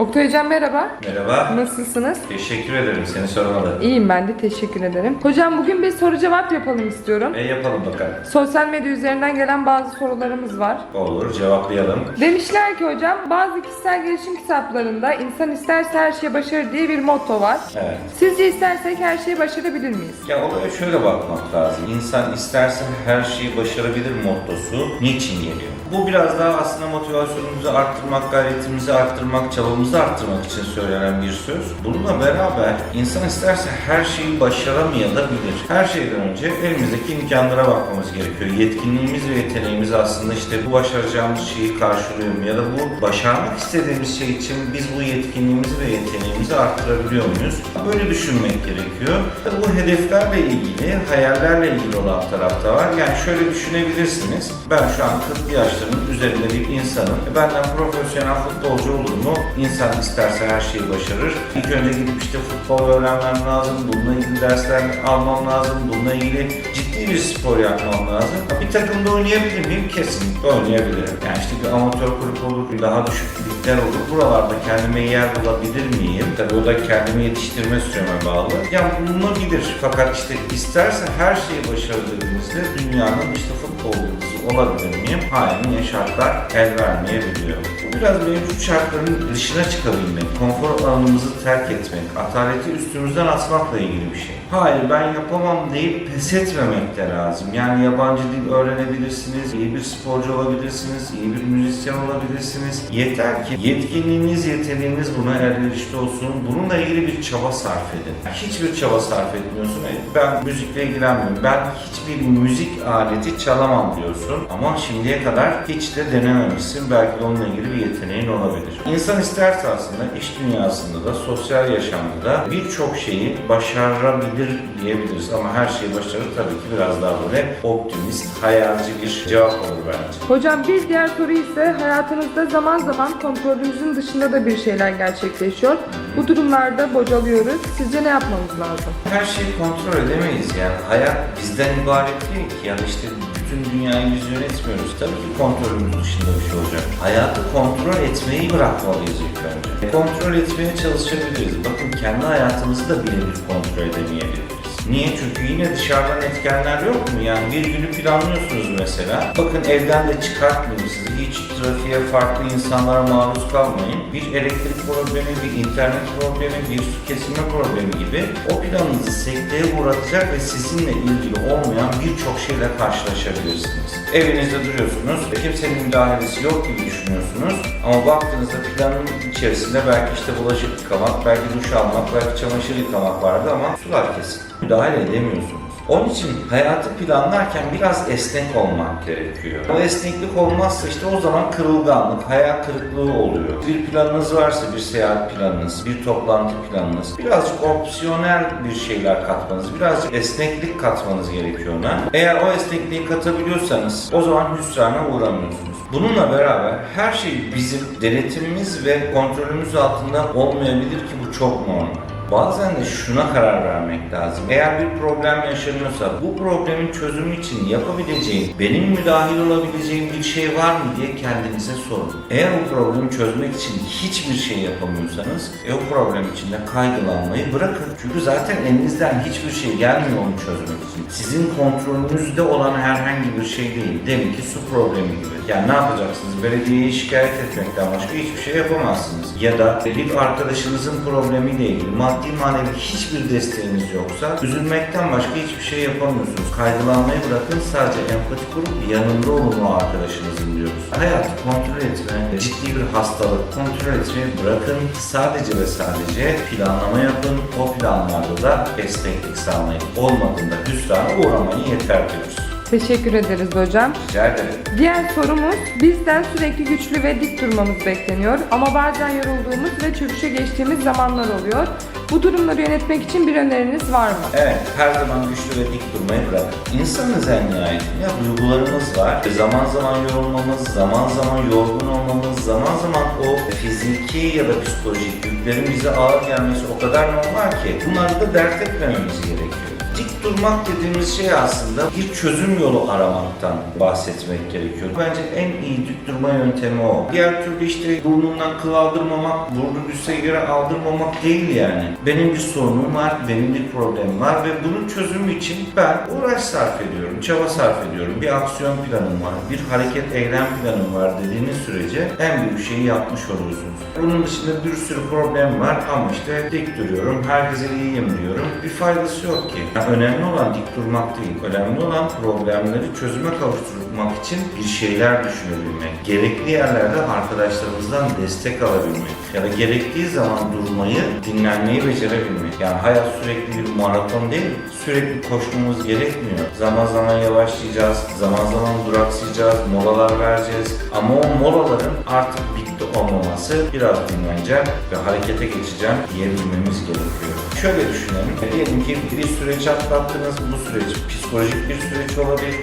Oktay Hocam merhaba. Merhaba. Nasılsınız? Teşekkür ederim. Seni sormalı. İyiyim ben de teşekkür ederim. Hocam bugün bir soru cevap yapalım istiyorum. E yapalım bakalım. Sosyal medya üzerinden gelen bazı sorularımız var. Olur cevaplayalım. Demişler ki hocam bazı kişisel gelişim kitaplarında insan isterse her şeyi başarır diye bir motto var. Evet. Sizce istersek her şeyi başarabilir miyiz? Ya olaya şöyle bakmak lazım. İnsan isterse her şeyi başarabilir mottosu niçin geliyor? Bu biraz daha aslında motivasyonumuzu arttırmak, gayretimizi arttırmak, çabamızı arttırmak için söylenen bir söz. Bununla beraber insan isterse her şeyi başaramayabilir. Her şeyden önce elimizdeki imkanlara bakmamız gerekiyor. Yetkinliğimiz ve yeteneğimiz aslında işte bu başaracağımız şeyi karşılıyor mu? Ya da bu başarmak istediğimiz şey için biz bu yetkinliğimizi ve yeteneğimizi arttırabiliyor muyuz? Böyle düşünmek gerekiyor. Bu hedeflerle ilgili, hayallerle ilgili olan tarafta var. Yani şöyle düşünebilirsiniz. Ben şu an 40 yaşlarının üzerinde bir insanım. E, Benden profesyonel futbolcu olur mu? İnsan isterse her şeyi başarır. İlk önce gidip işte futbol öğrenmem lazım. Bununla ilgili dersler almam lazım. Bununla ilgili ciddi bir spor yapmam lazım. Bir takımda oynayabilir miyim? Kesinlikle oynayabilirim. Yani işte bir amatör kulüp olur, daha düşük ligler olur. Buralarda kendime yer bulabilir miyim? Tabii o da kendimi yetiştirme süreme bağlı. Yani bulunabilir. Fakat işte isterse her şeyi başardığımızda dünyanın işte futbol yıldızı olabilir miyim? Hayır, niye şartlar el vermeyebiliyor. Biraz mevcut şartların dışına çıkabilmek, konfor alanımızı terk etmek, ataleti üstümüzden atmakla ilgili bir şey. Hayır ben yapamam deyip pes etmemek de lazım. Yani yabancı dil öğrenebilirsiniz, iyi bir sporcu olabilirsiniz, iyi bir müzisyen olabilirsiniz. Yeter ki yetkinliğiniz, yeteneğiniz buna elverişli olsun. Bununla ilgili bir çaba sarf edin. Hiçbir çaba sarf etmiyorsun. E, Ben müzikle ilgilenmiyorum. Ben hiçbir müzik aleti çalamam diyorsun. Ama şimdiye kadar hiç de denememişsin. Belki onunla ilgili bir yeteneğin olabilir. İnsan isterse aslında iş dünyasında da, sosyal yaşamda da birçok şeyi başarabilir diyebiliriz. Ama her şeyi başarır tabii ki biraz daha böyle optimist, hayalci bir cevap olur bence. Hocam bir diğer soru ise hayatınızda zaman zaman kontrolümüzün dışında da bir şeyler gerçekleşiyor. Bu durumlarda bocalıyoruz. Sizce ne yapmamız lazım? Her şeyi kontrol edemeyiz yani. Hayat bizden ibaret değil ki. Yani işte bütün dünyayı biz yönetmiyoruz. Tabii ki kontrolümüz dışında bir şey olacak. Hayatı kontrol etmeyi bırakmalıyız ilk önce. Kontrol etmeye çalışabiliriz. Bakın kendi hayatımızı da birebir kontrol edemeyebiliriz. Niye? Çünkü yine dışarıdan etkenler yok mu? Yani bir günü planlıyorsunuz mesela. Bakın evden de çıkartmayın sizi. Hiç trafiğe, farklı insanlara maruz kalmayın. Bir elektrik problemi, bir internet problemi, bir su kesme problemi gibi o planınızı sekteye uğratacak ve sizinle ilgili olmayan birçok şeyle karşılaşabilirsiniz. Evinizde duruyorsunuz, kimsenin müdahalesi yok gibi düşünüyorsunuz ama baktığınızda planın içerisinde belki işte bulaşık yıkamak, belki duş almak, belki çamaşır yıkamak vardı ama sular kesin. Müdahale edemiyorsunuz. Onun için hayatı planlarken biraz esnek olmak gerekiyor. O esneklik olmazsa işte o zaman kırılganlık, hayal kırıklığı oluyor. Bir planınız varsa bir seyahat planınız, bir toplantı planınız, birazcık opsiyonel bir şeyler katmanız, birazcık esneklik katmanız gerekiyor ona. Eğer o esnekliği katabiliyorsanız o zaman hüsrana uğramıyorsunuz. Bununla beraber her şey bizim denetimimiz ve kontrolümüz altında olmayabilir ki bu çok normal. Bazen de şuna karar vermek lazım. Eğer bir problem yaşanıyorsa bu problemin çözümü için yapabileceğim, benim müdahil olabileceğim bir şey var mı diye kendinize sorun. Eğer o problemi çözmek için hiçbir şey yapamıyorsanız e, o problem içinde kaygılanmayı bırakın. Çünkü zaten elinizden hiçbir şey gelmiyor onu çözmek için. Sizin kontrolünüzde olan herhangi bir şey değil. Demin ki su problemi gibi. Yani ne yapacaksınız? Belediyeye şikayet etmekten başka hiçbir şey yapamazsınız. Ya da bir arkadaşınızın problemiyle ilgili maddi manevi hiçbir desteğiniz yoksa üzülmekten başka hiçbir şey yapamıyorsunuz. Kaygılanmayı bırakın sadece empati kurup yanında olun o arkadaşınızın diyoruz. Hayatı kontrol etme, ciddi bir hastalık kontrol etmeyi bırakın. Sadece ve sadece planlama yapın. O planlarda da esneklik sağlayın. Olmadığında hüsrana uğramayın yeter diyoruz. Teşekkür ederiz hocam. Rica ederim. Diğer sorumuz bizden sürekli güçlü ve dik durmamız bekleniyor ama bazen yorulduğumuz ve çöküşe geçtiğimiz zamanlar oluyor. Bu durumları yönetmek için bir öneriniz var mı? Evet, her zaman güçlü ve dik durmayı bırakın. İnsanız en nihayetinde. Duygularımız var. Ve Zaman zaman yorulmamız, zaman zaman yorgun olmamız, zaman zaman o fiziki ya da psikolojik yüklerin bize ağır gelmesi o kadar normal ki bunları da dert etmememiz gerekiyor. Dik durmak dediğimiz şey aslında bir çözüm yolu aramaktan bahsetmek gerekiyor. Bence en iyi dik durma yöntemi o. Diğer türlü işte burnundan kıl aldırmamak, burnu düşse yere aldırmamak değil yani. Benim bir sorunum var, benim bir problemim var ve bunun çözümü için ben uğraş sarf ediyorum, çaba sarf ediyorum. Bir aksiyon planım var, bir hareket eylem planım var dediğiniz sürece en büyük şeyi yapmış oluyorsunuz. Bunun dışında bir sürü problem var ama işte dik duruyorum, herkese iyiyim diyorum. Bir faydası yok ki. Önemli olan dik durmak değil, önemli olan problemleri çözüme kavuşturmak için bir şeyler düşünebilmek. Gerekli yerlerde arkadaşlarımızdan destek alabilmek ya da gerektiği zaman durmayı, dinlenmeyi becerebilmek. Yani hayat sürekli bir maraton değil, sürekli koşmamız gerekmiyor. Zaman zaman yavaşlayacağız, zaman zaman duraksayacağız, molalar vereceğiz. Ama o molaların artık bitti olmaması biraz dinleneceğim ve harekete geçeceğim diyebilmemiz gerekiyor. Şöyle düşünelim. Diyelim ki bir süreç atlattınız. Bu süreç psikolojik bir süreç olabilir.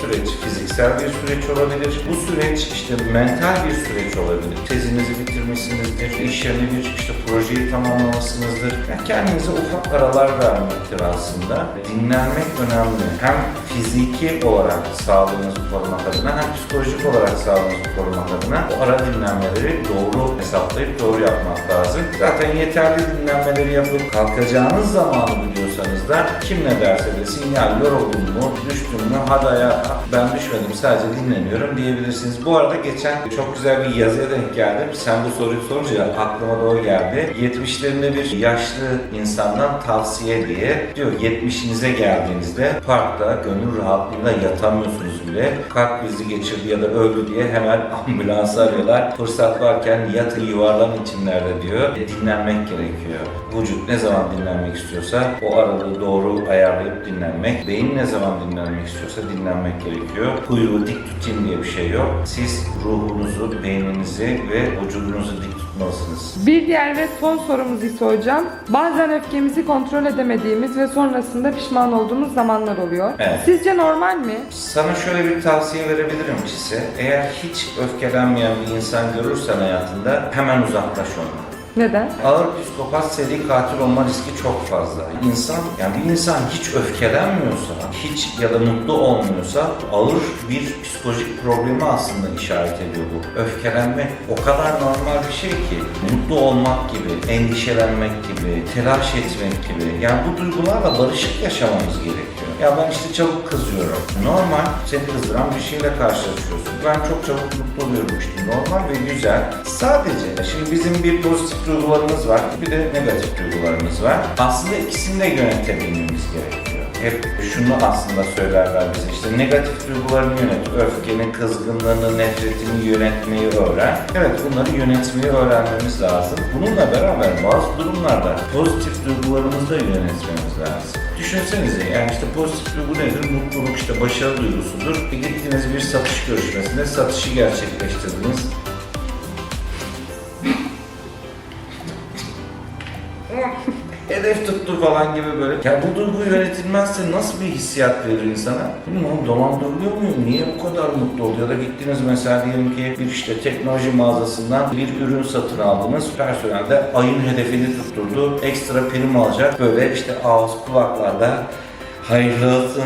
Süreç fiziksel bir süreç olabilir. Bu süreç işte mental bir süreç olabilir. Tezinizi bitirmişsinizdir. iş yerine bir işte projeyi tamamlamışsınızdır. Yani kendinize ufak aralar vermektir aslında. Dinlenmek önemli. Hem fiziki olarak sağlığınızı korumak adına hem psikolojik olarak sağlığınızı korumak adına o ara dinlenmeleri doğru hesaplayıp doğru yapmak lazım. Zaten yeterli dinlenmeleri yapıp kalkacağınız zamanı biliyorsanız da kim ne derse desin ya yoruldum mu, düştüm mü, kalk. ben düşmedim sadece dinleniyorum diyebilirsiniz. Bu arada geçen çok güzel bir yazıya denk geldim. Sen bu soruyu sorunca aklıma o geldi. 70'lerinde bir yaşlı insandan tavsiye diye diyor 70'inize geldiğinizde parkta gönül rahatlığıyla yatamıyorsunuz bile. Kalp krizi geçirdi ya da öldü diye hemen ambulansı arıyorlar. Fırsat varken yatın yuvarlanın içinlerde diyor. E, dinlenmek gerekiyor. Vücut ne zaman dinlenmek istiyorsa o aralığı doğru ayarlayıp dinlenmek. Beyin ne zaman dinlenmek istiyorsa dinlenmek gerekiyor. Kuyruğu dik tutayım diye bir şey yok. Siz ruhunuzu, beyninizi ve vücudunuzu dik tutmalısınız. Bir diğer ve son sorumuz ise hocam. Bazen öfkemizi kontrol edemediğimiz ve sonrasında pişman olduğumuz zamanlar oluyor. Evet. Sizce normal mi? Sana şöyle bir tavsiye verebilirim Çise. Eğer hiç öfkelenmeyen bir insan görürsen hayatında hemen uzaklaş ondan. Neden? Ağır psikopat seri katil olma riski çok fazla. İnsan, yani bir insan hiç öfkelenmiyorsa, hiç ya da mutlu olmuyorsa ağır bir psikolojik problemi aslında işaret ediyor bu. Öfkelenmek o kadar normal bir şey ki. Mutlu olmak gibi, endişelenmek gibi, telaş etmek gibi. Yani bu duygularla barışık yaşamamız gerekiyor. Ya ben işte çabuk kızıyorum. Normal, seni kızdıran bir şeyle karşılaşıyorsun. Ben çok çabuk mutlu oluyorum işte. Normal ve güzel. Sadece şimdi bizim bir pozitif duygularımız var, bir de negatif duygularımız var. Aslında ikisini de yönetebilmemiz gerekiyor. Hep şunu aslında söylerler bize işte negatif duygularını yönet, öfkenin, kızgınlığını, nefretini yönetmeyi öğren. Evet bunları yönetmeyi öğrenmemiz lazım. Bununla beraber bazı durumlarda pozitif duygularımızı da yönetmemiz lazım. Düşünsenize yani işte pozitif duygu nedir? Mutluluk işte başarı duygusudur. E gittiniz bir satış görüşmesinde satışı gerçekleştirdiniz. Hedef tuttu falan gibi böyle. Ya bu duygu yönetilmezse nasıl bir hissiyat verir insana? Bilmiyorum dolandırılıyor muyum? Niye bu kadar mutlu oluyor? Ya da gittiniz mesela diyelim ki bir işte teknoloji mağazasından bir ürün satın aldınız. Personel de ayın hedefini tutturdu. Ekstra prim alacak. Böyle işte ağız kulaklarda hayırlı olsun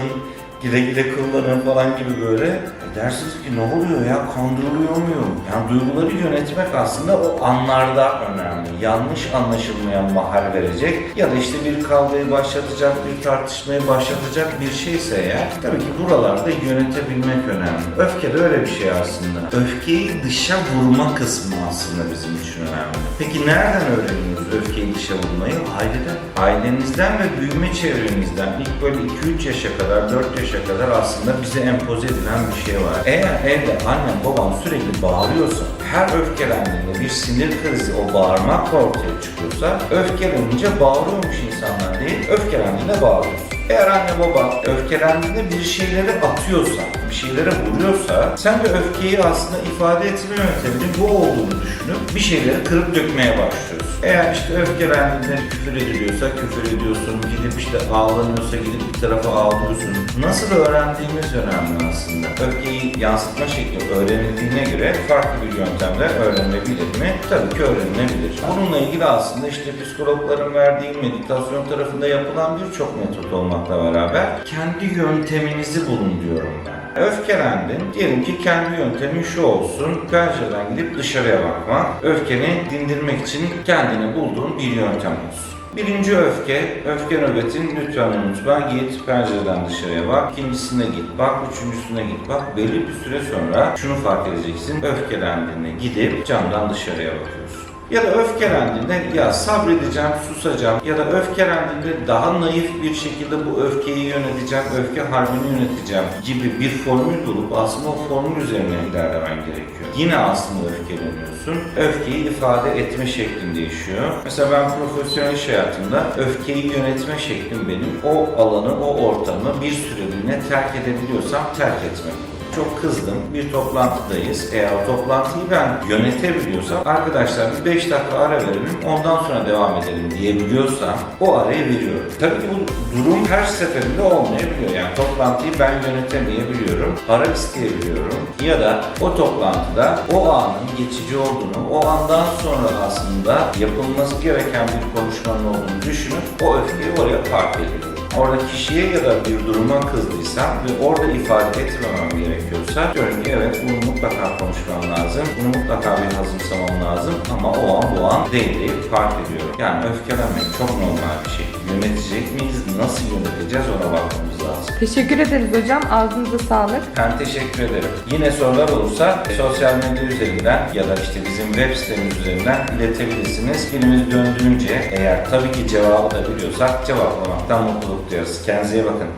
güle güle kullanın falan gibi böyle. Dersiniz ki ne oluyor ya kandırılıyor muyum? Yani duyguları yönetmek aslında o anlarda önemli. Yanlış anlaşılmaya mahal verecek ya da işte bir kavgayı başlatacak, bir tartışmayı başlatacak bir şeyse eğer tabii ki buralarda yönetebilmek önemli. Öfke de öyle bir şey aslında. Öfkeyi dışa vurma kısmı aslında bizim için önemli. Peki nereden öğreniyoruz öfkeyi dışa vurmayı? Aileden. Ailenizden ve büyüme çevrenizden ilk böyle 2-3 yaşa kadar, 4 yaşa kadar aslında bize empoze edilen bir şey var. Eğer evde annem babam sürekli bağırıyorsa, her öfkelendiğinde bir sinir krizi o bağırmakla ortaya çıkıyorsa, öfkelenince bağırıyormuş insanlar değil, öfkelendiğinde bağırıyorsun. Eğer anne baba öfkelendiğinde bir şeyleri atıyorsa, bir şeylere vuruyorsa sen de öfkeyi aslında ifade etme yönteminin bu olduğunu düşünüp bir şeyleri kırıp dökmeye başlıyorsun. Eğer işte öfkelendiğinde küfür ediliyorsa küfür ediyorsun, gidip işte ağlanıyorsa gidip bir tarafa ağlıyorsun. Nasıl öğrendiğimiz önemli aslında. Öfkeyi yansıtma şekli öğrenildiğine göre farklı bir yöntemle öğrenilebilir mi? Tabii ki öğrenilebilir. Bununla ilgili aslında işte psikologların verdiği meditasyon tarafında yapılan birçok metot olmakla beraber kendi yönteminizi bulun diyorum ben. Öfkelendin. Diyelim ki kendi yöntemin şu olsun. Pencereden gidip dışarıya bakmak. Öfkeni dindirmek için kendine bulduğun bir yöntem olsun. Birinci öfke, öfke nöbetin lütfen unutma git pencereden dışarıya bak. İkincisine git bak, üçüncüsüne git bak. Belli bir süre sonra şunu fark edeceksin. Öfkelendiğinde gidip camdan dışarıya bakıyorsun. Ya da öfkelendiğinde ya sabredeceğim, susacağım ya da öfkelendiğinde daha naif bir şekilde bu öfkeyi yöneteceğim, öfke harbini yöneteceğim gibi bir formül bulup aslında o formül üzerine ilerlemen gerekiyor. Yine aslında öfkeleniyorsun. Öfkeyi ifade etme şeklin değişiyor. Mesela ben profesyonel iş hayatımda öfkeyi yönetme şeklim benim o alanı, o ortamı bir süreliğine terk edebiliyorsam terk etmek. Çok kızdım. Bir toplantıdayız. Eğer o toplantıyı ben yönetebiliyorsam arkadaşlar bir 5 dakika ara verelim ondan sonra devam edelim diyebiliyorsam o arayı veriyorum. Tabii ki bu durum her seferinde olmayabiliyor. Yani toplantıyı ben yönetemeyebiliyorum. Ara isteyebiliyorum. Ya da o toplantıda o anın geçici olduğunu, o andan sonra aslında yapılması gereken bir konuşmanın olduğunu düşünüp o öfkeyi oraya park ediyorum. Orada kişiye ya da bir duruma kızdıysam ve orada ifade etmemem gerekiyorsa diyorum ki evet bunu mutlaka konuşmam lazım. Bunu mutlaka bir hazımsamam lazım ama o an bu an değil deyip fark ediyorum. Yani öfkelenmek çok normal bir şey. Yönetecek miyiz? Nasıl yöneteceğiz ona bakmamız lazım. Teşekkür ederiz hocam. Ağzınıza sağlık. Ben teşekkür ederim. Yine sorular olursa sosyal medya üzerinden ya da işte bizim web sitemiz üzerinden iletebilirsiniz. Dilimiz döndüğünce eğer tabii ki cevabı da biliyorsak cevaplamaktan mutluluk duyarız. Kendinize iyi bakın.